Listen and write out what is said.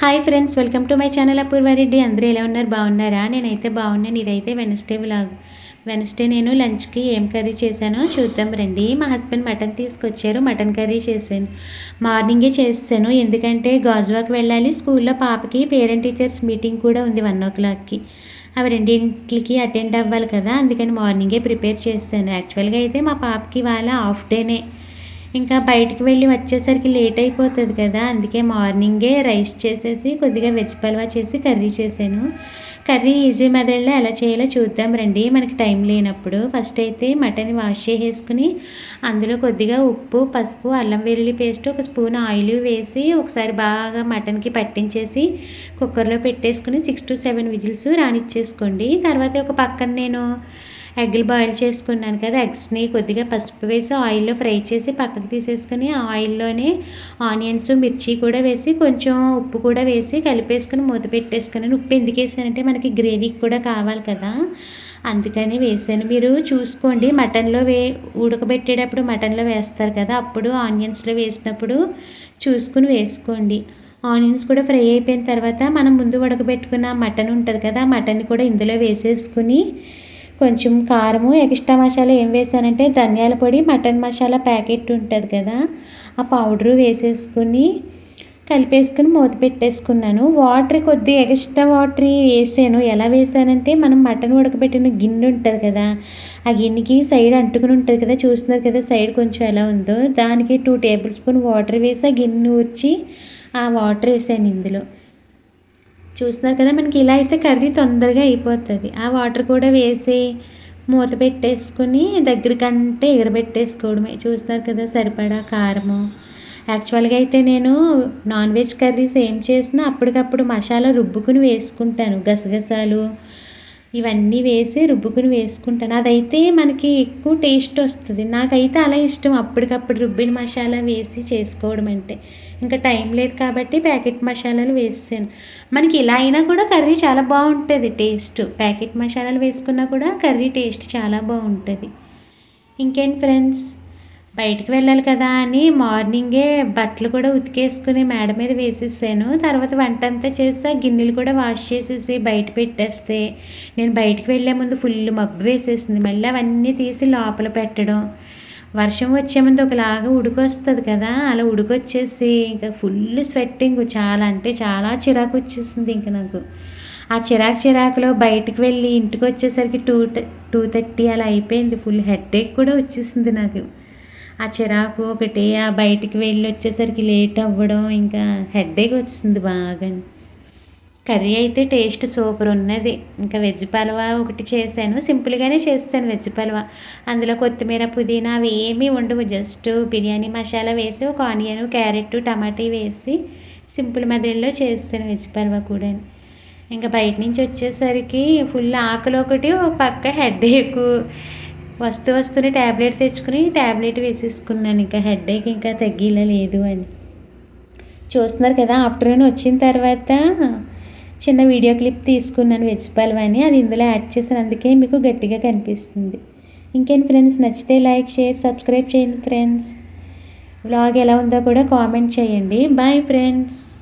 Hi friends welcome to my channel Apoorva Reddy అందరూ ఎలా ఉన్నారు? బాగున్నారా? నేనైతే బాగున్నాను. ఇదైతే వెనస్డే వ్లాగ్ వెనస్డే నేను లంచ్కి ఏం కర్రీ చేశానో చూద్దాం రండి. మా హస్బెండ్ మటన్ తీసుకొచ్చారు. మటన్ కర్రీ చేశాను. మార్నింగే చేసాను ఎందుకంటే గాజువాక్ వెళ్ళాలి. స్కూల్లో పాపకి పేరెంట్ టీచర్స్ మీటింగ్ కూడా ఉంది వన్ ఓ క్లాక్కి అవి రెండింటికి అటెండ్ అవ్వాలి కదా. అందుకని మార్నింగే ప్రిపేర్ చేశాను యాక్చువల్గా అయితే మా పాపకి వాళ్ళ హాఫ్ డేనే ఇంకా బయటికి వెళ్ళి వచ్చేసరికి లేట్ అయిపోతుంది కదా అందుకే మార్నింగే రైస్ చేసేసి కొద్దిగా వెజ్ పల్వా చేసి కర్రీ చేశాను. కర్రీ ఈజీ మెథడ్లో ఎలా చేయాలో చూద్దాం రండి. మనకి టైం లేనప్పుడు ఫస్ట్ అయితే మటన్ వాష్ చేసేసుకుని అందులో కొద్దిగా ఉప్పు పసుపు అల్లం వెల్లుల్లి పేస్ట్ ఒక స్పూన్ ఆయిల్ వేసి ఒకసారి బాగా మటన్కి పట్టించేసి కుక్కర్లో పెట్టేసుకుని సిక్స్ టు సెవెన్ విజిల్స్ రానిచ్చేసుకోండి. తర్వాత ఒక పక్కన నేను ఎగ్లు బాయిల్ చేసుకున్నాను కదా ఎగ్స్ని కొద్దిగా పసుపు వేసి ఆయిల్లో ఫ్రై చేసి పక్కకు తీసేసుకొని ఆయిల్లోనే ఆనియన్స్ మిర్చి కూడా వేసి కొంచెం ఉప్పు కూడా వేసి కలిపేసుకొని మూత పెట్టేసుకుని ఉప్పు ఎందుకు వేసానంటే మనకి గ్రేవీకి కూడా కావాలి కదా. అందుకని వేసాను. మీరు చూసుకోండి. మటన్లో వే ఉడకబెట్టేటప్పుడు మటన్లో వేస్తారు కదా అప్పుడు ఆనియన్స్లో వేసినప్పుడు చూసుకుని వేసుకోండి. ఆనియన్స్ కూడా ఫ్రై అయిపోయిన తర్వాత మనం ముందు ఉడకబెట్టుకున్న మటన్ ఉంటుంది కదా మటన్ కూడా ఇందులో వేసేసుకుని కొంచెం కారము ఎక్స్ట్రా మసాలా ఏం వేసానంటే ధనియాల పొడి మటన్ మసాలా ప్యాకెట్ ఉంటుంది కదా ఆ పౌడరు వేసేసుకుని కలిపేసుకుని మూత పెట్టేసుకున్నాను. వాటర్ కొద్ది ఎక్స్ట్రా వాటర్ వేసాను. ఎలా వేసానంటే మనం మటన్ ఉడకబెట్టిన గిన్నె ఉంటుంది కదా ఆ గిన్నెకి సైడ్ అంటుకుని ఉంటుంది కదా చూస్తున్నారు కదా సైడ్ కొంచెం ఎలా ఉందో దానికి టూ టేబుల్ స్పూన్ వాటర్ వేసి ఆ గిన్నె ఊర్చి ఆ వాటర్ వేసాను ఇందులో. చూస్తున్నారు కదా మనకి ఇలా అయితే కర్రీ తొందరగా అయిపోతుంది. ఆ వాటర్ కూడా వేసి మూత పెట్టేసుకుని దగ్గరికంటే ఎగరబెట్టేసుకోవడమే. చూస్తున్నారు కదా సరిపడా కారము. యాక్చువల్గా అయితే నేను నాన్ వెజ్ కర్రీస్ ఏం చేసినా అప్పటికప్పుడు మసాలా రుబ్బుకుని వేసుకుంటాను. గసగసాలు ఇవన్నీ వేసి రుబ్బుకుని వేసుకుంటాను. అదైతే మనకి ఎక్కువ టేస్ట్ వస్తుంది. నాకైతే అలా ఇష్టం. అప్పటికప్పుడు రుబ్బిన మసాలా వేసి చేసుకోవడం అంటే. ఇంకా టైం లేదు కాబట్టి ప్యాకెట్ మసాలాలు వేసాను. మనకి ఇలా అయినా కూడా కర్రీ చాలా బాగుంటుంది టేస్ట్. ప్యాకెట్ మసాలాలు వేసుకున్నా కూడా కర్రీ టేస్ట్ చాలా బాగుంటుంది. ఇంకేంటి ఫ్రెండ్స్? బయటికి వెళ్ళాలి కదా అని మార్నింగే బట్టలు కూడా ఉతికేసుకుని మేడ మీద వేసేసాను. తర్వాత వంట అంతా చేసి గిన్నెలు కూడా వాష్ చేసేసి బయట పెట్టేస్తే నేను బయటికి వెళ్ళే ముందు ఫుల్ మబ్బు వేసేసింది. మళ్ళీ అవన్నీ తీసి లోపల పెట్టడం. వర్షం వచ్చే ముందు ఒకలాగా ఉడికొస్తుంది కదా అలా ఉడికొచ్చేసి ఇంకా ఫుల్ స్వెట్టింగ్. చాలా అంటే చాలా చిరాకు వచ్చేసింది ఇంకా నాకు. ఆ చిరాకు చిరాకులో బయటకు వెళ్ళి ఇంటికి వచ్చేసరికి టూ టూ థర్టీ అలా అయిపోయింది. ఫుల్ హెడ్ ఏక్ కూడా వచ్చేసింది నాకు. ఆ చిరాకు ఒకటి ఆ బయటికి వెళ్ళి వచ్చేసరికి లేట్ అవ్వడం ఇంకా హెడ్ఏక్ వచ్చింది బాగా. కర్రీ అయితే టేస్ట్ సూపర్ ఉన్నది. ఇంకా వెజ్ పలవా ఒకటి చేశాను. సింపుల్గానే చేస్తాను వెజ్ పలవా. అందులో కొత్తిమీర పుదీనా అవి ఏమీ ఉండవు. జస్ట్ బిర్యానీ మసాలా వేసి ఒక ఆనియన్ క్యారెట్ టమాటా వేసి సింపుల్ మెథడ్లో చేస్తాను వెజ్ పలవా కూడా. ఇంకా బయట నుంచి వచ్చేసరికి ఫుల్ ఆకలి ఒకటి ఒక పక్క హెడ్ ఎక్కువ వస్తూ వస్తూనే ట్యాబ్లెట్ తెచ్చుకుని ట్యాబ్లెట్ వేసేసుకున్నాను. ఇంకా హెడ్ఏక్ ఇంకా తగ్గిలా లేదు అని. చూస్తున్నారు కదా ఆఫ్టర్నూన్ వచ్చిన తర్వాత చిన్న వీడియో క్లిప్ తీసుకున్నాను వెజ్ అని అది ఇందులో యాడ్ చేశాను. అందుకే మీకు గట్టిగా కనిపిస్తుంది. ఇంకేం ఫ్రెండ్స్ నచ్చితే లైక్ షేర్ సబ్స్క్రైబ్ చేయండి ఫ్రెండ్స్. వ్లాగ్ ఎలా ఉందో కూడా కామెంట్ చేయండి. Bye friends.